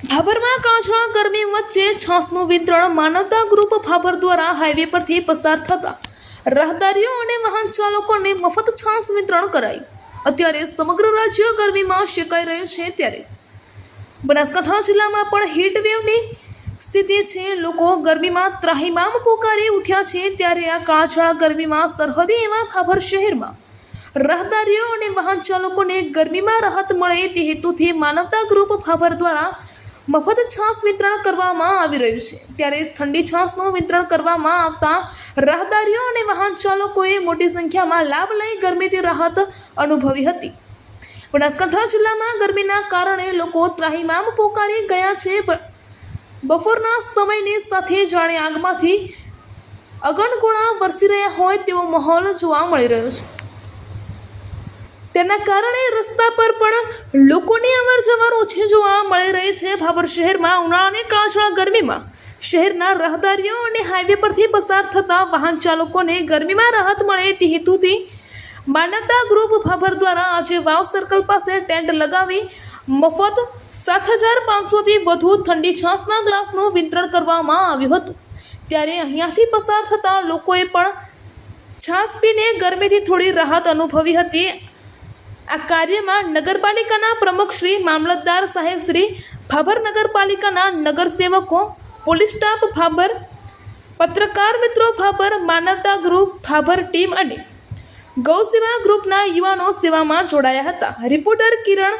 ભાભરમાં કાળઝાળ ગરમી વચ્ચે છાસનું વિતરણ માનવતા ગ્રુપ ભાભર દ્વારા હાઈવે પરથી પસાર થતા રાહદારીઓ અને વાહન ચાલકોને મફત છાસ વિતરણ કરાઈ અત્યારે સમગ્ર રાજ્ય ગરમીમાં શેકાઈ રહ્યું છે ત્યારે. બનાસકાંઠા જિલ્લામાં પણ હીટવેવની સ્થિતિ છે. લોકો ગરમીમાં ત્રાહિમામ પોકારી ઉઠ્યા છે ત્યારે આ કાળઝાળ ગરમીમાં સરહદી એવા ભાભર શહેરમાં રાહદારીઓ અને વાહન ચાલકોને ગરમીમાં રાહત મળે તે હેતુથી માનવતા ગ્રુપ ભાભર દ્વારા મફત છાસ વિતરણ કરવામાં આવી રહ્યું છે. ત્યારે ઠંડી છાસનું વિતરણ કરવામાં આવતા રાહદારીઓ અને વાહન ચાલકોએ મોટી સંખ્યામાં લાભ લઈ ગરમીથી રાહત અનુભવી હતી. બનાસકાંઠા જિલ્લામાં ગરમીના કારણે લોકો ત્રાહિમામ પોકારી ગયા છે બપોરના સમયની સાથે જાણે આગમાંથી અગનગોળા વરસી રહ્યા હોય તેવો માહોલ જોવા મળી રહ્યો છે. તેના કારણે રસ્તા પર પણ લોકોની અવર જવર ઓછી જોવા મળી રહી છે. ભાભર શહેરમાં ઉનાળાની કાળઝાળ ગરમીમાં શહેરના રહદારીઓ અને હાઈવે પરથી પસાર થતા વાહન ચાલકોને ગરમીમાં રાહત મળે તે હેતુથી માનવતા ગ્રુપ ભાભર દ્વારા આજે વાવ સર્કલ પાસે ટેન્ટ લગાવી મફત સાત હજાર પાંચસોથી વધુ ઠંડી છાસના ગ્લાસનું વિતરણ કરવામાં આવ્યું હતું. ત્યારે અહીંયાથી પસાર થતા લોકોએ પણ છાસ પીને ગરમીથી થોડી રાહત અનુભવી હતી. આ કાર્યમાં નગરપાલિકાના પ્રમુખ શ્રી મામલતદાર સાહેબ શ્રી ભાભર નગરપાલિકાના નગરસેવકો, પોલીસ સ્ટાફ ભાભર, પત્રકાર મિત્રો ભાભર, માનવતા ગ્રુપ ભાભર ટીમ અને ગૌ સેવા ગ્રુપના યુવાનો સેવામાં જોડાયા હતા. રિપોર્ટર કિરણ